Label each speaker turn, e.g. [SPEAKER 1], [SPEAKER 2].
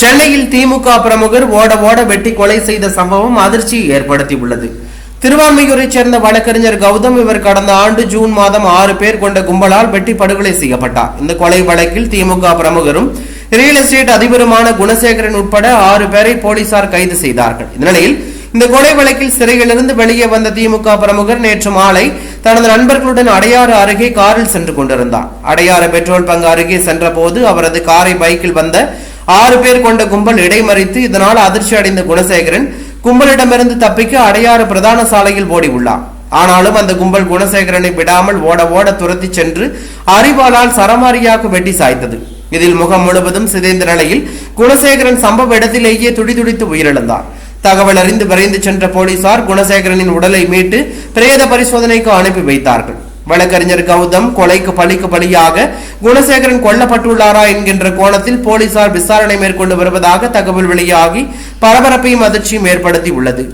[SPEAKER 1] சென்னையில் திமுக பிரமுகர் ஓட ஓட வெட்டி கொலை செய்த சம்பவம் அதிர்ச்சியை ஏற்படுத்தியுள்ளது. திருவான்மையூரைச் சேர்ந்த வழக்கறிஞர் கௌதம் இவர் கடந்த ஆண்டு ஜூன் மாதம் ஆறு பேர் கொண்ட கும்பலால் வெட்டி படுகொலை செய்யப்பட்டார். இந்த கொலை வழக்கில் திமுக பிரமுகரும் ரியல் எஸ்டேட் அதிபருமான குணசேகரன் உட்பட ஆறு பேரை போலீசார் கைது செய்தார்கள். இந்த நிலையில் இந்த கொலை வழக்கில் சிறையிலிருந்து வெளியே வந்த திமுக பிரமுகர் நேற்று மாலை தனது நண்பர்களுடன் அடையாறு அருகே காரில் சென்று கொண்டிருந்தார். அடையாறு பெட்ரோல் பங்கு அருகே சென்றபோது அவரது காரை பைக்கில் வந்த ஆறு பேர் கொண்ட கும்பல் இடைமறித்து இதனால் அதிர்ச்சி அடைந்த குணசேகரன் கும்பலிடமிருந்து தப்பிக்க அடையாறு பிரதான சாலையில் ஓடி உள்ளார் ஆனாலும் அந்த கும்பல் குணசேகரனை விடாமல் ஓட ஓட துரத்தி சென்று அறிவாளால் சரமாரியாக வெட்டி சாய்த்தது. இதில் முகம் முழுவதும் சிதைந்த நிலையில் குணசேகரன் சம்பவ இடத்திலேயே துடிதுடித்து உயிரிழந்தார் தகவல் அறிந்து விரைந்து சென்ற போலீசார் குணசேகரனின் உடலை மீட்டு பிரேத பரிசோதனைக்கு அனுப்பி வைத்தார்கள். வழக்கறிஞர் கௌதம் கொலைக்கு பழிக்கு பலியாக குணசேகரன் கொல்லப்பட்டுள்ளாரா என்கின்ற கோணத்தில் போலீசார் விசாரணை மேற்கொண்டு வருவதாக தகவல் வெளியாகி பரபரப்பையும் அதிர்ச்சியும் ஏற்படுத்தி உள்ளது